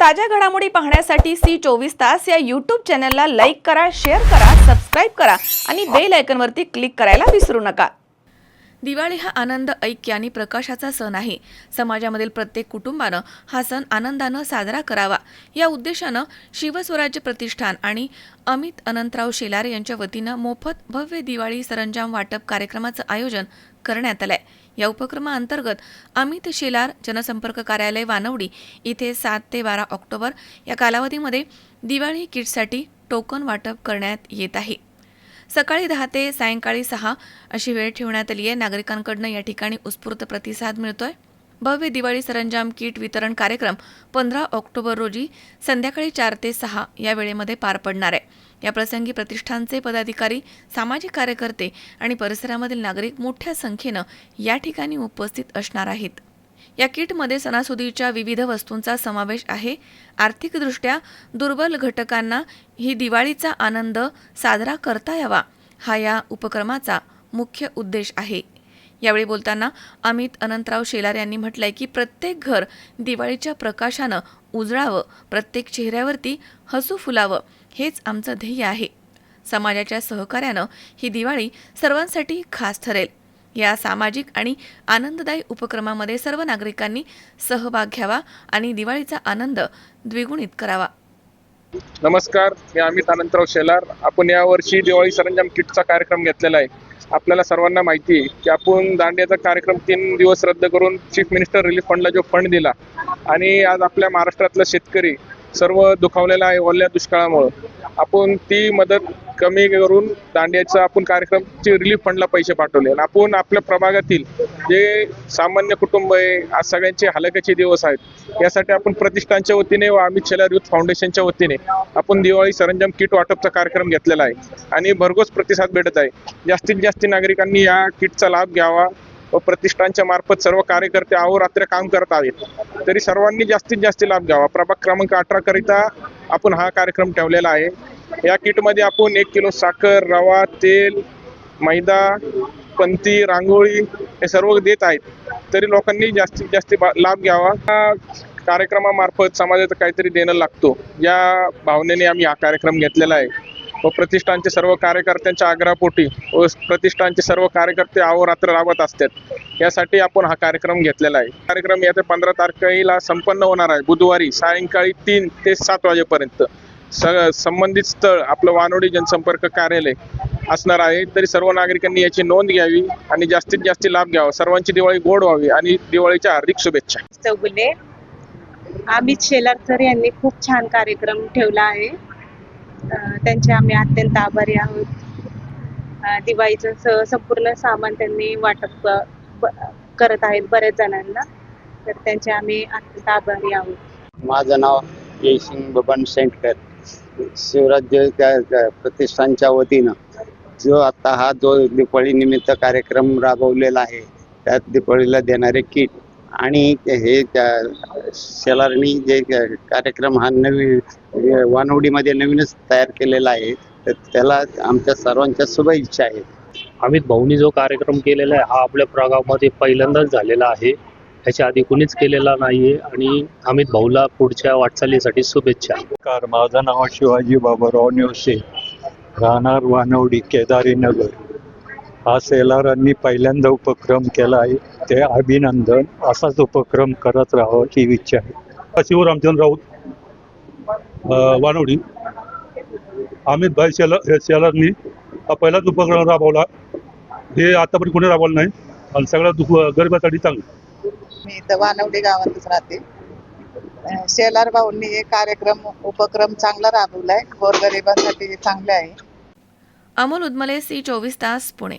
ताज्या घडामोडी पाहण्यासाठी सी चोवीस तास या यूट्यूब चॅनलला लाईक करा शेअर करा सबस्क्राईब करा आणि बेल आयकनवरती क्लिक करायला विसरू नका. दिवाळी हा आनंद ऐक्य आणि प्रकाशाचा सण आहे. समाजामधील प्रत्येक कुटुंबानं हा सण आनंदानं साजरा करावा. या उद्देशानं शिवस्वराज्य प्रतिष्ठान आणि अमित अनंतराव शेलार यांच्या वतीनं मोफत भव्य दिवाळी सरंजाम वाटप कार्यक्रमाचं आयोजन करण्यात आलंय. या उपक्रमाअंतर्गत अमित शेलार जनसंपर्क कार्यालय वानवडी इथे सात ते बारा ऑक्टोबर या कालावधीमध्ये दिवाळी किटसाठी टोकन वाटप करण्यात येत आहे. सकाळी दहा ते सायंकाळी सहा अशी वेळ ठेवण्यात आली आहे. नागरिकांकडनं या ठिकाणी उत्स्फूर्त प्रतिसाद मिळतोय. भव्य दिवाळी सरंजाम किट वितरण कार्यक्रम पंधरा ऑक्टोबर रोजी संध्याकाळी चार ते सहा या वेळेमध्ये पार पडणार आहे. या प्रसंगी प्रतिष्ठानचे पदाधिकारी सामाजिक कार्यकर्ते आणि परिसरामधील नागरिक मोठ्या संख्येनं या ठिकाणी उपस्थित असणार आहेत. या किटमध्ये सणासुदीच्या विविध वस्तूंचा समावेश आहे. आर्थिकदृष्ट्या दुर्बल घटकांना ही दिवाळीचा आनंद साजरा करता यावा हा या उपक्रमाचा मुख्य उद्देश आहे. यावेळी बोलताना अमित अनंतराव शेलार यांनी म्हटलंय की प्रत्येक घर दिवाळीच्या प्रकाशानं उजळावं प्रत्येक चेहऱ्यावरती हसू फुलावं हेच आमचं ध्येय आहे. समाजाच्या सहकार्यानं ही दिवाळी सर्वांसाठी खास ठरेल. या सामाजिक आणि आनंददायी उपक्रमामध्ये सर्व नागरिकांनी सहभाग घ्यावा आणि दिवाळीचा आनंद द्विगुणित करावा. नमस्कार मी अमित अनंतराव शेलार. आपण यावर्षी दिवाळी सरंजाम किटचा कार्यक्रम घेतलेला आहे. आपल्याला सर्वांना माहिती आहे की आपण दांडियाचा कार्यक्रम तीन दिवस रद्द करून चीफ मिनिस्टर रिलीफ फंडला जो फंड दिला आणि आज आपल्या महाराष्ट्रातला शेतकरी सर्व दुखावलेला आहे ओल्या दुष्काळामुळं. आपण ती मदत कमी करून दांडियाचा आपण कार्यक्रमची रिलीफ फंडला पैसे पाठवले. आणि आपण आपल्या प्रभागातील जे सामान्य कुटुंब आहे आज सगळ्यांचे हलकाचे दिवस आहेत यासाठी आपण प्रतिष्ठानच्या वतीने व अमित शेलार युथ फाउंडेशनच्या वतीने आपण दिवाळी सरंजाम किट वाटपचा कार्यक्रम घेतलेला आहे आणि भरघोस प्रतिसाद भेटत आहे. जास्तीत जास्त नागरिकांनी या किटचा लाभ घ्यावा व प्रतिष्ठानच्या मार्फत सर्व कार्यकर्ते अहोरात्र काम करत आहेत. तरी सर्वांनी जास्तीत जास्त लाभ घ्यावा. प्रभाग क्रमांक अठरा करिता आपण हा कार्यक्रम ठेवलेला आहे. या किटमध्ये आपण एक किलो साखर रवा तेल मैदा पंती रांगोळी हे सर्व देत आहेत. तरी लोकांनी जास्तीत जास्त लाभ घ्यावा. या कार्यक्रमामार्फत समाजाचं काहीतरी देणं लागतो. या भावनेने आम्ही हा कार्यक्रम घेतलेला आहे. व प्रतिष्ठानचे सर्व कार्यकर्त्यांच्या आग्रहापोटी व प्रतिष्ठानचे सर्व कार्यकर्ते अहोरात्र राबत असतात. यासाठी आपण हा कार्यक्रम घेतलेला आहे. कार्यक्रम येत्या पंधरा तारखेला संपन्न होणार आहे. बुधवारी सायंकाळी तीन ते सात वाजेपर्यंत. स संबंधित स्थळ आपलं वानोडी जनसंपर्क कार्यालय असणार आहे तरी सर्व नागरिकांनी याची नोंद घ्यावी आणि जास्तीत जास्त लाभ घ्यावा. सर्वांची दिवाळी गोड व्हावी आणि दिवाळीच्या हार्दिक शुभेच्छा. चौगुले अमित शेलार सर यांनी खूप छान कार्यक्रम ठेवला आहे. त्यांचे आम्ही अत्यंत आभारी आहोत. दिवाळीचं स- संपूर्ण सामान त्यांनी वाटप करत आहेत बऱ्याच जणांना. तर त्यांचे आम्ही अत्यंत आभारी आहोत. माझं नाव जयसिंग बबन सेंटकर. शिवराज्य त्या- प्रतिष्ठानच्या वतीनं जो आता हा जो दिवाळी निमित्त कार्यक्रम राबवलेला आहे त्यात दिवाळीला देणारे किट आणि हे त्या शेलारनी जे कार्यक्रम हा नवीन वानवडीमध्ये नवीनच तयार केलेला आहे तर त्याला आमच्या सर्वांच्या शुभेच्छा आहेत. अमित भाऊनी जो कार्यक्रम केलेला आहे हा आपल्या प्रगावामध्ये पहिल्यांदाच झालेला आहे. ह्याच्या आधी कुणीच केलेला नाहीये आणि अमित भाऊला पुढच्या वाटचालीसाठी शुभेच्छा. नमस्कार माझं नाव शिवाजी बाबाराव नेवसे राहणार वानवडी केदारी नगर. हा सेलारांनी पहिल्यांदा उपक्रम केला आहे. ते अभिनंदन असाच उपक्रम करत राहावं ही इच्छा आहे. शिव रामचंद्र राऊत वानवडी. अमित भाई शेला शेलारनी हा पहिलाच उपक्रम राबवला. हे आतापर्यंत कुणी राबवलं नाही. आणि सगळ्या दुख गरिबासाठी चांगलं. मी इथं वानवडी गावातच राहते. शेलार भाऊंनी हे कार्यक्रम उपक्रम चांगला राबवलाय. गोरगरिबांसाठी चांगले आहे. अमोल उदमले सी चोवीस तास पुणे.